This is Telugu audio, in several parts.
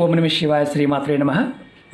ఓం నమ శివాయ శ్రీమాత్రే నమ.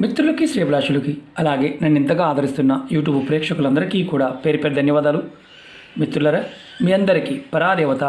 మిత్రులకి శ్రీభిలాషులకి అలాగే నన్ను ఇంతగా ఆదరిస్తున్న యూట్యూబ్ ప్రేక్షకులందరికీ కూడా పేరు పేరు ధన్యవాదాలు. మిత్రులరా మీ అందరికీ పరాదేవత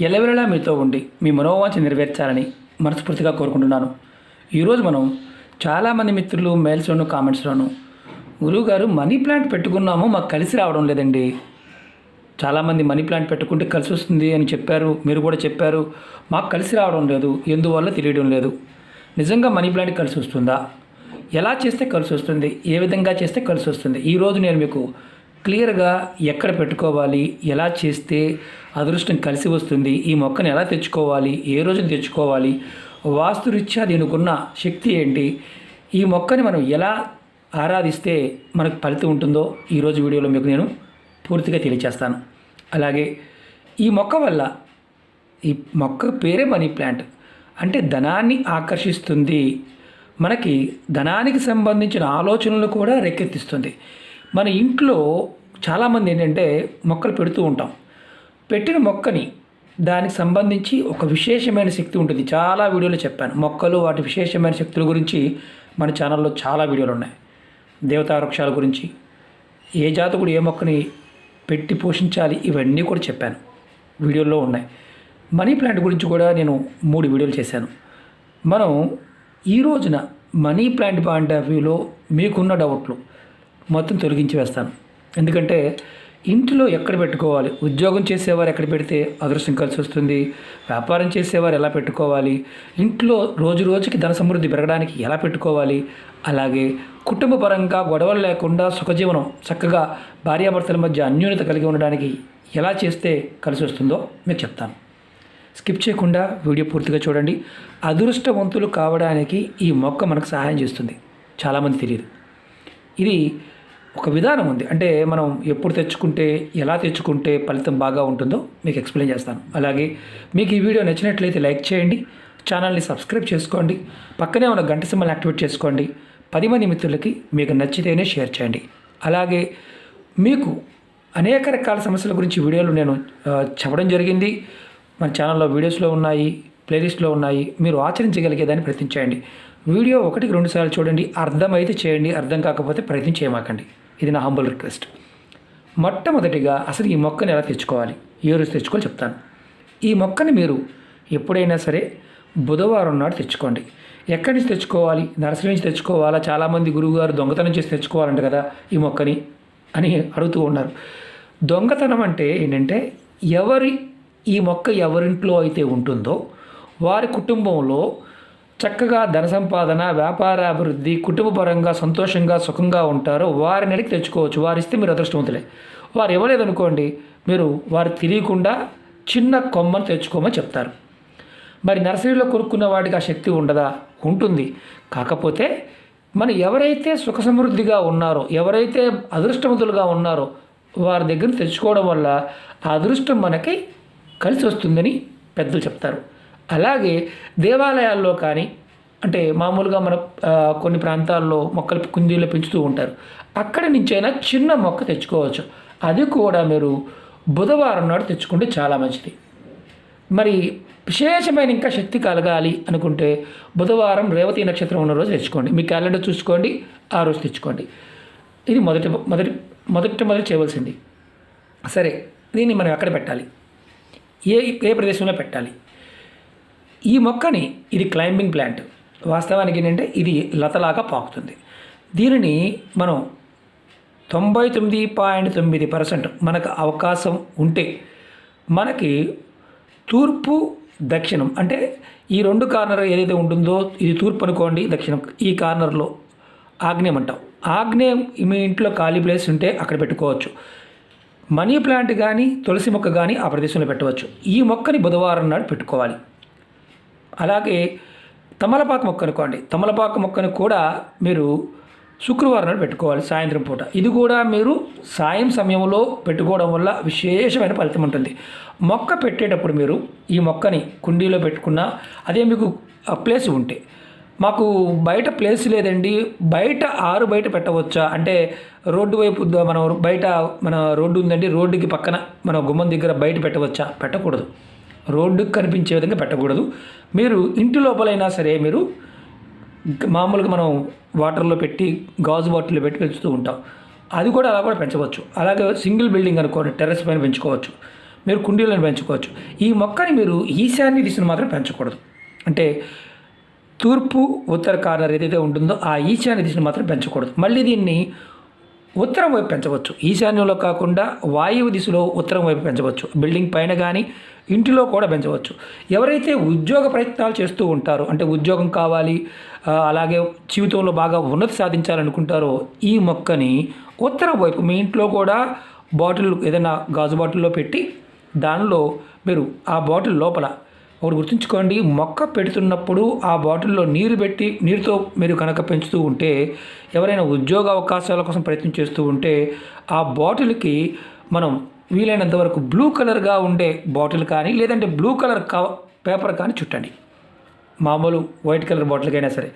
ఎలవెలలా మీతో ఉండి మీ మనోవాంఛ నెరవేర్చాలని మనస్ఫూర్తిగా కోరుకుంటున్నాను. ఈరోజు మనం చాలామంది మిత్రులు మెయిల్స్లోను కామెంట్స్లోను గురువుగారు మనీ ప్లాంట్ పెట్టుకున్నాము మాకు కలిసి రావడం లేదండి. చాలామంది మనీ ప్లాంట్ పెట్టుకుంటే కలిసి వస్తుంది అని చెప్పారు మీరు కూడా చెప్పారు మాకు కలిసి రావడం లేదు ఎందువల్ల తెలియడం లేదు? నిజంగా మనీ ప్లాంట్ కలిసి వస్తుందా? ఎలా చేస్తే కలిసి వస్తుంది? ఏ విధంగా చేస్తే కలిసి వస్తుంది? ఈరోజు నేను మీకు క్లియర్గా ఎక్కడ పెట్టుకోవాలి? ఎలా చేస్తే అదృష్టం కలిసి వస్తుంది? ఈ మొక్కను ఎలా తెచ్చుకోవాలి? ఏ రోజు తెచ్చుకోవాలి? వాస్తురీత్యా దీనికి శక్తి ఏంటి? ఈ మొక్కని మనం ఎలా ఆరాధిస్తే మనకు ఫలితం ఉంటుందో ఈరోజు వీడియోలో మీకు నేను పూర్తిగా తెలియచేస్తాను. అలాగే ఈ మొక్క వల్ల ఈ మొక్క పేరే మనీ ప్లాంట్. అంటే ధనాన్ని ఆకర్షిస్తుంది. మనకి ధనానికి సంబంధించిన ఆలోచనలు కూడా రేకెత్తిస్తుంది. మన ఇంట్లో చాలామంది ఏంటంటే మొక్కలు పెడుతూ ఉంటాం. పెట్టిన మొక్కని దానికి సంబంధించి ఒక విశేషమైన శక్తి ఉంటుంది. చాలా వీడియోలు చెప్పాను. మొక్కలు వాటి విశేషమైన శక్తుల గురించి మన ఛానల్లో చాలా వీడియోలు ఉన్నాయి. దేవతా వృక్షాల గురించి ఏ జాతకుడు ఏ మొక్కని పెట్టి పోషించాలి ఇవన్నీ కూడా చెప్పాను. వీడియోల్లో ఉన్నాయి. మనీ ప్లాంట్ గురించి కూడా నేను మూడు వీడియోలు చేశాను. మనం ఈ రోజున మనీ ప్లాంట్ పాయింట్ ఆఫ్ వ్యూలో మీకున్న డౌట్లు మొత్తం తొలగించి వేస్తాను. ఎందుకంటే ఇంటిలో ఎక్కడ పెట్టుకోవాలి? ఉద్యోగం చేసేవారు ఎక్కడ పెడితే అదృష్టం కలిసి వస్తుంది? వ్యాపారం చేసేవారు ఎలా పెట్టుకోవాలి? ఇంట్లో రోజు రోజుకి ధన సమృద్ధి పెరగడానికి ఎలా పెట్టుకోవాలి? అలాగే కుటుంబ పరంగా గొడవలు లేకుండా సుఖజీవనం చక్కగా భార్యాభర్తల మధ్య అన్యూన్యత కలిగి ఉండడానికి ఎలా చేస్తే కలిసి వస్తుందో మీకు చెప్తాను. స్కిప్ చేయకుండా వీడియో పూర్తిగా చూడండి. అదృష్టవంతులు కావడానికి ఈ మొక్క మనకు సహాయం చేస్తుంది. చాలామంది తెలియదు. ఇది ఒక విధానం ఉంది. అంటే మనం ఎప్పుడు తెచ్చుకుంటే ఎలా తెచ్చుకుంటే ఫలితం బాగా ఉంటుందో మీకు ఎక్స్ప్లెయిన్ చేస్తాను. అలాగే మీకు ఈ వీడియో నచ్చినట్లయితే లైక్ చేయండి. ఛానల్ని సబ్స్క్రైబ్ చేసుకోండి. పక్కనే ఉన్న గంట సింబల్ యాక్టివేట్ చేసుకోండి. పది మంది మిత్రులకి మీకు నచ్చితేనే షేర్ చేయండి. అలాగే మీకు అనేక రకాల సమస్యల గురించి వీడియోలు నేను చెప్పడం జరిగింది. మన ఛానల్లో వీడియోస్లో ఉన్నాయి ప్లేలిస్ట్లో ఉన్నాయి మీరు ఆచరించగలిగేదాన్ని ప్రయత్నించండి వీడియో ఒకటికి రెండు సార్లు చూడండి అర్థమైతే చేయండి అర్థం కాకపోతే ప్రయత్నం చేయమాకండి. ఇది నా హంబుల్ రిక్వెస్ట్ మొట్టమొదటిగా అసలు ఈ మొక్కని ఎలా తెచ్చుకోవాలి? ఏ రోజు తెచ్చుకోవాలి చెప్తాను. ఈ మొక్కని మీరు ఎప్పుడైనా సరే బుధవారం నాడు తెచ్చుకోండి. ఎక్కడి నుంచి తెచ్చుకోవాలి? నర్సరీ నుంచి తెచ్చుకోవాలా? చాలామంది గురువుగారు దొంగతనం చేసి తెచ్చుకోవాలంట కదా ఈ మొక్కని అని అడుగుతూ ఉన్నారు. దొంగతనం అంటే ఏంటంటే ఎవరి ఈ మొక్క ఎవరింట్లో అయితే ఉంటుందో వారి కుటుంబంలో చక్కగా ధన సంపాదన వ్యాపార అభివృద్ధి కుటుంబపరంగా సంతోషంగా సుఖంగా ఉంటారో వారిని అడిగి తెచ్చుకోవచ్చు వారిస్తే మీరు అదృష్టవంతులే. వారు ఇవ్వలేదనుకోండి మీరు వారు తెలియకుండా చిన్న కొమ్మను తెచ్చుకోమని చెప్తారు. మరి నర్సరీలో కొనుక్కున్న వాటికి ఆ శక్తి ఉండదా? ఉంటుంది. కాకపోతే మన ఎవరైతే సుఖ సమృద్ధిగా ఉన్నారో ఎవరైతే అదృష్టవంతులుగా ఉన్నారో వారి దగ్గర తెచ్చుకోవడం వల్ల ఆ అదృష్టం మనకి కలిసి వస్తుందని పెద్దలు చెప్తారు. అలాగే దేవాలయాల్లో కానీ అంటే మామూలుగా మన కొన్ని ప్రాంతాల్లో మొక్కలు కుందీలు పెంచుతూ ఉంటారు. అక్కడి నుంచైనా చిన్న మొక్క తెచ్చుకోవచ్చు. అది కూడా మీరు బుధవారం నాడు తెచ్చుకుంటే చాలా మంచిది. మరి విశేషమైన ఇంకా శక్తి కలగాలి అనుకుంటే బుధవారం రేవతి నక్షత్రం ఉన్న రోజు తెచ్చుకోండి. మీ క్యాలెండర్ చూసుకోండి ఆ రోజు తెచ్చుకోండి. ఇది మొదటి మొదటి మొదటి మొదటి చేయవలసింది. సరే దీన్ని మనం ఎక్కడ పెట్టాలి? ఏ ఏ ప్రదేశంలో పెట్టాలి? ఈ మొక్కని ఇది క్లైంబింగ్ ప్లాంట్ వాస్తవానికి ఏంటంటే ఇది లతలాగా పాకుతుంది. దీనిని మనం తొంభై తొమ్మిది పాయింట్ తొమ్మిది పర్సెంట్ మనకు అవకాశం ఉంటే మనకి తూర్పు దక్షిణం అంటే ఈ రెండు కార్నర్ ఏదైతే ఉంటుందో ఇది తూర్పు అనుకోండి దక్షిణం ఈ కార్నర్లో ఆగ్నేయం అంటాం. ఆగ్నేయం మీ ఇంట్లో ఖాళీ ప్లేస్ ఉంటే అక్కడ పెట్టుకోవచ్చు. మనీ ప్లాంట్ కానీ తులసి మొక్క కానీ ఆ ప్రదేశంలో పెట్టవచ్చు. ఈ మొక్కని బుధవారం నాడు పెట్టుకోవాలి. అలాగే తమలపాకు మొక్క అనుకోండి. తమలపాకు మొక్కను కూడా మీరు శుక్రవారం నాడు పెట్టుకోవాలి సాయంత్రం పూట. ఇది కూడా మీరు సాయం సమయంలో పెట్టుకోవడం వల్ల విశేషమైన ఫలితం ఉంటుంది. మొక్క పెట్టేటప్పుడు మీరు ఈ మొక్కని కుండీలో పెట్టుకున్నా అదే మీకు ఆ ప్లేస్ ఉంటే. మాకు బయట ప్లేస్ లేదండి. బయట ఆరు బయట పెట్టవచ్చా? అంటే రోడ్డు వైపు మనం బయట మన రోడ్డు ఉందండి రోడ్డుకి పక్కన మన గుమ్మం దగ్గర బయట పెట్టవచ్చా? పెట్టకూడదు. రోడ్డుకి కనిపించే విధంగా పెట్టకూడదు. మీరు ఇంటి లోపలైనా సరే మీరు మామూలుగా మనం వాటర్లో పెట్టి గాజు బాటిల్లో పెట్టి పెంచుతూ ఉంటాం. అది కూడా అలా కూడా పెంచవచ్చు. అలాగే సింగిల్ బిల్డింగ్ అనుకోండి టెర్రస్ పైన పెంచుకోవచ్చు. మీరు కుండీలను పెంచుకోవచ్చు. ఈ మొక్కని మీరు ఈశాన్య దిశను మాత్రం పెంచకూడదు. అంటే తూర్పు ఉత్తర కార్నర్ ఏదైతే ఉంటుందో ఆ ఈశాన్య దిశను మాత్రం పెంచకూడదు. మళ్ళీ దీన్ని ఉత్తరం వైపు పెంచవచ్చు. ఈశాన్యంలో కాకుండా వాయువు దిశలో ఉత్తరం వైపు పెంచవచ్చు. బిల్డింగ్ పైన కానీ ఇంటిలో కూడా పెంచవచ్చు. ఎవరైతే ఉద్యోగ ప్రయత్నాలు చేస్తూ ఉంటారో అంటే ఉద్యోగం కావాలి అలాగే జీవితంలో బాగా ఉన్నతి సాధించాలనుకుంటారో ఈ మొక్కని ఉత్తరం వైపు మీ ఇంట్లో కూడా బాటిల్ ఏదైనా గాజు బాటిల్లో పెట్టి దానిలో మీరు ఆ బాటిల్ లోపల ఒకటి గుర్తుంచుకోండి మొక్క పెడుతున్నప్పుడు ఆ బాటిల్లో నీరు పెట్టి నీరుతో మీరు కనుక పెంచుతూ ఉంటే ఎవరైనా ఉద్యోగ అవకాశాల కోసం ప్రయత్నం చేస్తూ ఉంటే ఆ బాటిల్కి మనం వీలైనంత వరకు బ్లూ కలర్గా ఉండే బాటిల్ కానీ లేదంటే బ్లూ కలర్ కవ పేపర్ కానీ చుట్టండి. మామూలు వైట్ కలర్ బాటిల్కైనా సరే.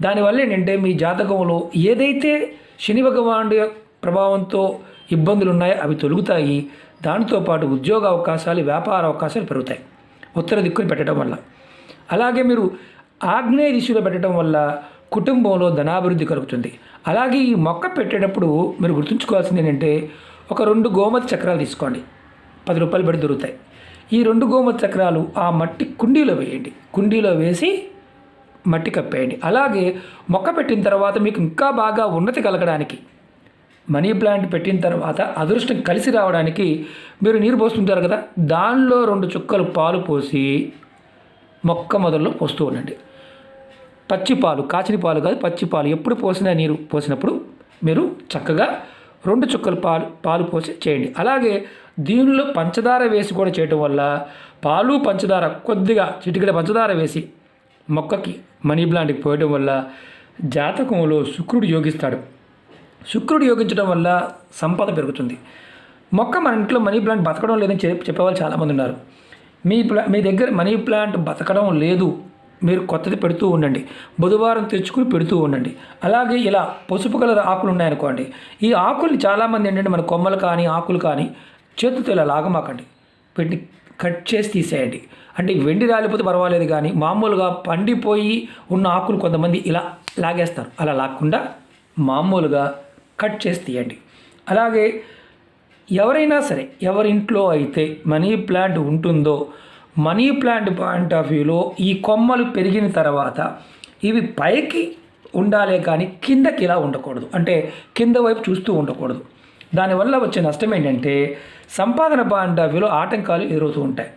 దానివల్ల ఏంటంటే మీ జాతకంలో ఏదైతే శని భగవానుడి ప్రభావంతో ఇబ్బందులు ఉన్నాయో అవి తొలుగుతాయి. దానితో పాటు ఉద్యోగ అవకాశాలు వ్యాపార అవకాశాలు పెరుగుతాయి. ఉత్తర దిక్కుని పెట్టడం వల్ల. అలాగే మీరు ఆగ్నేయ దిశలో పెట్టడం వల్ల కుటుంబంలో ధనాభివృద్ధి కలుగుతుంది. అలాగే ఈ మొక్క పెట్టేటప్పుడు మీరు గుర్తుంచుకోవాల్సింది ఏంటంటే ఒక రెండు గోమతి చక్రాలు తీసుకోండి. పది రూపాయలు పెట్టి దొరుకుతాయి. ఈ రెండు గోమతి చక్రాలు ఆ మట్టి కుండీలో వేయండి. కుండీలో వేసి మట్టి కప్పేయండి. అలాగే మొక్క పెట్టిన తర్వాత మీకు ఇంకా బాగా ఉన్నతి కలగడానికి మనీ ప్లాంట్ పెట్టిన తర్వాత అదృష్టం కలిసి రావడానికి మీరు నీరు పోస్తుంటారు కదా దానిలో రెండు చుక్కలు పాలు పోసి మొక్క మొదల్లో పోస్తూ ఉండండి. పచ్చి పాలు కాచిన పాలు కాదు పచ్చి పాలు. ఎప్పుడు పోసినా నీరు పోసినప్పుడు మీరు చక్కగా రెండు చుక్కలు పాలు పాలు పోసి చేయండి. అలాగే దీనిలో పంచదార వేసి కూడా చేయటం వల్ల పాలు పంచదార కొద్దిగా చిటికెడ పంచదార వేసి మొక్కకి మనీ ప్లాంట్కి పోయడం వల్ల జాతకంలో శుక్రుడు యోగిస్తాడు. శుక్రుడు యోగించడం వల్ల సంపద పెరుగుతుంది. మొక్క మన ఇంట్లో మనీ ప్లాంట్ బతకడం లేదని చెప్ చెప్పేవాళ్ళు చాలామంది ఉన్నారు. మీ ప్లా మీ దగ్గర మనీ ప్లాంట్ బతకడం లేదు. మీరు కొత్తది పెడుతూ ఉండండి. బుధవారం తెచ్చుకుని పెడుతూ ఉండండి. అలాగే ఇలా పసుపు కలర్ ఆకులు ఉన్నాయనుకోండి. ఈ ఆకుల్ని చాలామంది ఏంటంటే మన కొమ్మలు కానీ ఆకులు కానీ చేతితో ఇలా లాగమాకండి. పెట్టి కట్ చేసి తీసేయండి. అంటే వెండి రాలిపోతే పర్వాలేదు కానీ మామూలుగా పండిపోయి ఉన్న ఆకులు కొంతమంది ఇలా లాగేస్తారు. అలా లాక్కుండా మామూలుగా కట్ చేసి తీయండి. అలాగే ఎవరైనా సరే ఎవరింట్లో అయితే మనీ ప్లాంట్ ఉంటుందో మనీ ప్లాంట్ పాయింట్ ఆఫ్ వ్యూలో ఈ కొమ్మలు పెరిగిన తర్వాత ఇవి పైకి ఉండాలే కానీ కిందకి ఇలా ఉండకూడదు. అంటే కింద వైపు చూస్తూ ఉండకూడదు. దానివల్ల వచ్చే నష్టం ఏంటంటే సంపాదన పాయింట్ ఆఫ్ వ్యూలో ఆటంకాలు ఎదురవుతూ ఉంటాయి.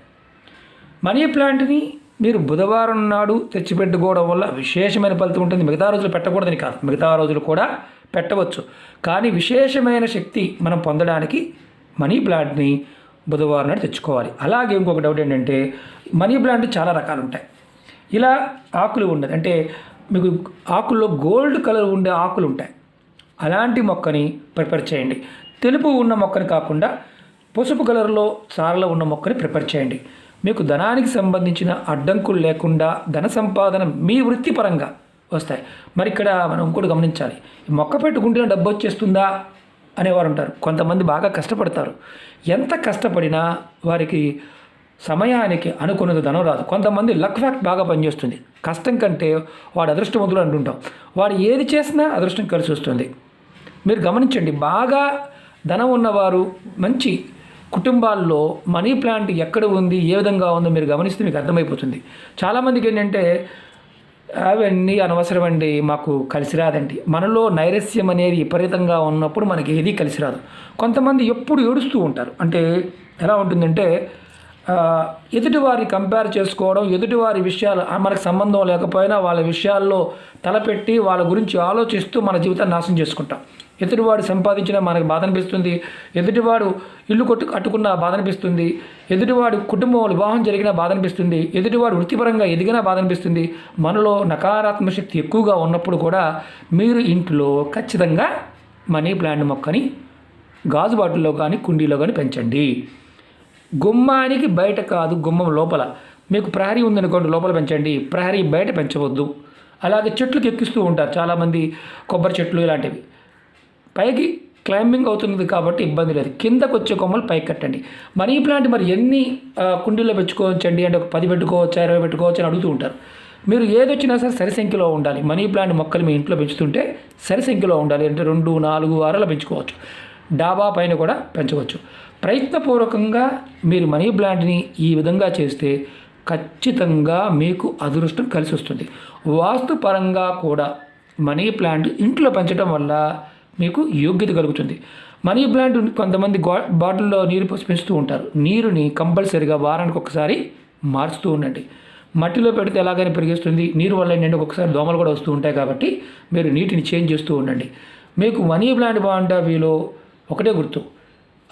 మనీ ప్లాంట్ని మీరు బుధవారం నాడు తెచ్చిపెట్టుకోవడం వల్ల విశేషమైన ఫలితం ఉంటుంది. మిగతా రోజులు పెట్టకూడదని కాదు. మిగతా రోజులు కూడా పెట్టవచ్చు. కానీ విశేషమైన శక్తి మనం పొందడానికి మనీ ప్లాంట్ని బుధవారం నాడు తెచ్చుకోవాలి. అలాగే ఇంకొక డౌట్ ఏంటంటే మనీ ప్లాంట్ చాలా రకాలు ఉంటాయి. ఇలా ఆకులు ఉండదు. అంటే మీకు ఆకుల్లో గోల్డ్ కలర్ ఉండే ఆకులు ఉంటాయి. అలాంటి మొక్కని ప్రిపేర్ చేయండి. తెలుపు ఉన్న మొక్కని కాకుండా పసుపు కలర్లో చారలో ఉన్న మొక్కని ప్రిపేర్ చేయండి. మీకు ధనానికి సంబంధించిన అడ్డంకులు లేకుండా ధన సంపాదన మీ వృత్తిపరంగా వస్తాయి. మరి ఇక్కడ మనం ఇంకోటి గమనించాలి. మొక్క పెట్టుకుంటే డబ్బు వచ్చేస్తుందా అనేవారు ఉంటారు. కొంతమంది బాగా కష్టపడతారు. ఎంత కష్టపడినా వారికి సమయానికి అనుకున్నది ధనం రాదు. కొంతమంది లక్ ఫ్యాక్ట్ బాగా పనిచేస్తుంది. కష్టం కంటే వాడు అదృష్టవంతుడు అంటుంటాం. వాడు ఏది చేసినా అదృష్టం కలిసి వస్తుంది. మీరు గమనించండి బాగా ధనం ఉన్నవారు మంచి కుటుంబాల్లో మనీ ప్లాంట్ ఎక్కడ ఉంది ఏ విధంగా ఉందో మీరు గమనిస్తే మీకు అర్థమైపోతుంది. చాలామందికి ఏంటంటే అవన్నీ అనవసరం అండి మాకు కలిసి రాదండి. మనలో నైరస్యం అనేది విపరీతంగా ఉన్నప్పుడు మనకి ఏది కలిసి రాదు. కొంతమంది ఎప్పుడు ఏడుస్తూ ఉంటారు. అంటే ఎలా ఉంటుందంటే ఎదుటివారిని కంపేర్ చేసుకోవడం ఎదుటివారి విషయాలు మనకు సంబంధం లేకపోయినా వాళ్ళ విషయాల్లో తలపెట్టి వాళ్ళ గురించి ఆలోచిస్తూ మన జీవితాన్ని నాశనం చేసుకుంటాం. ఎదుటివాడు సంపాదించిన మనకు బాధ అనిపిస్తుంది. ఎదుటివాడు ఇల్లు కొట్టు కట్టుకున్న బాధ అనిపిస్తుంది. ఎదుటివాడు కుటుంబం వివాహం జరిగిన బాధ అనిపిస్తుంది. ఎదుటివాడు వృత్తిపరంగా ఎదిగిన బాధ అనిపిస్తుంది. మనలో నకారాత్మక శక్తి ఎక్కువగా ఉన్నప్పుడు కూడా మీరు ఇంట్లో ఖచ్చితంగా మనీ ప్లాంట్ మొక్కని గాజు బాటిల్లో కానీ కుండీలో కానీ పెంచండి. గుమ్మానికి బయట కాదు గుమ్మం లోపల. మీకు ప్రహరీ ఉందనుకోండి లోపల పెంచండి. ప్రహరీ బయట పెంచవద్దు. అలాగే చెట్లకు ఎక్కిస్తూ ఉంటారు చాలామంది కొబ్బరి చెట్లు ఇలాంటివి. పైకి క్లైంబింగ్ అవుతుంది కాబట్టి ఇబ్బంది లేదు. కిందకు వచ్చే కొమ్మలు పైకి కట్టండి. మనీ ప్లాంట్ మరి ఎన్ని కుండీల్లో పెంచుకోవచ్చండి? అంటే ఒక పది పెట్టుకోవచ్చా ఇరవై పెట్టుకోవచ్చు అని అడుగుతూ ఉంటారు. మీరు ఏదొచ్చినా సరే సరి సంఖ్యలో ఉండాలి. మనీ ప్లాంట్ మొక్కలు మీ ఇంట్లో పెంచుతుంటే సరి సంఖ్యలో ఉండాలి. అంటే రెండు నాలుగు వారాలు పెంచుకోవచ్చు. డాబా పైన కూడా పెంచవచ్చు. ప్రయత్నపూర్వకంగా మీరు మనీ ప్లాంట్ని ఈ విధంగా చేస్తే ఖచ్చితంగా మీకు అదృష్టం కలిసి వస్తుంది. వాస్తుపరంగా కూడా మనీ ప్లాంట్ ఇంట్లో పెంచడం వల్ల మీకు యోగ్యత కలుగుతుంది. మనీ ప్లాంట్ కొంతమంది బాటిల్లో నీరు పోసి పెంచుతూ ఉంటారు. నీరుని కంపల్సరిగా వారానికి ఒకసారి మార్చుతూ ఉండండి. మట్టిలో పెడితే ఎలాగైనా పెరిగేస్తుంది. నీరు వల్ల ఏంటంటే ఒక్కొక్కసారి దోమలు కూడా వస్తూ ఉంటాయి కాబట్టి మీరు నీటిని చేంజ్ చేస్తూ ఉండండి. మీకు మనీ ప్లాంట్ బాగుంటే వీలో ఒకటే గుర్తు.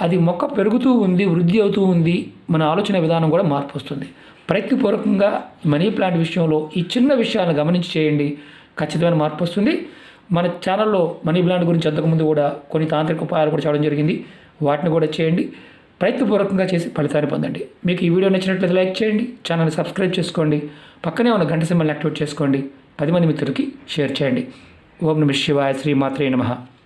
అది మొక్క పెరుగుతూ ఉంది వృద్ధి అవుతూ ఉంది మన ఆలోచన విధానం కూడా మార్పు వస్తుంది. ప్రయత్నపూర్వకంగా మనీ ప్లాంట్ విషయంలో ఈ చిన్న విషయాలను గమనించి చేయండి. ఖచ్చితమైన మార్పు వస్తుంది. మన ఛానల్లో మనీ ప్లాంట్ గురించి అంతకుముందు కూడా కొన్ని తాంత్రిక ఉపాయాలు కూడా చేయడం జరిగింది. వాటిని కూడా చేయండి. ప్రయత్నపూర్వకంగా చేసి ఫలితాన్ని పొందండి. మీకు ఈ వీడియో నచ్చినట్లయితే లైక్ చేయండి. ఛానల్ని సబ్స్క్రైబ్ చేసుకోండి. పక్కనే ఉన్న గంట సింబల్ని యాక్టివేట్ చేసుకోండి. పది మంది మిత్రులకి షేర్ చేయండి. ఓం నమ శివాయ శ్రీమాత్రే నమః.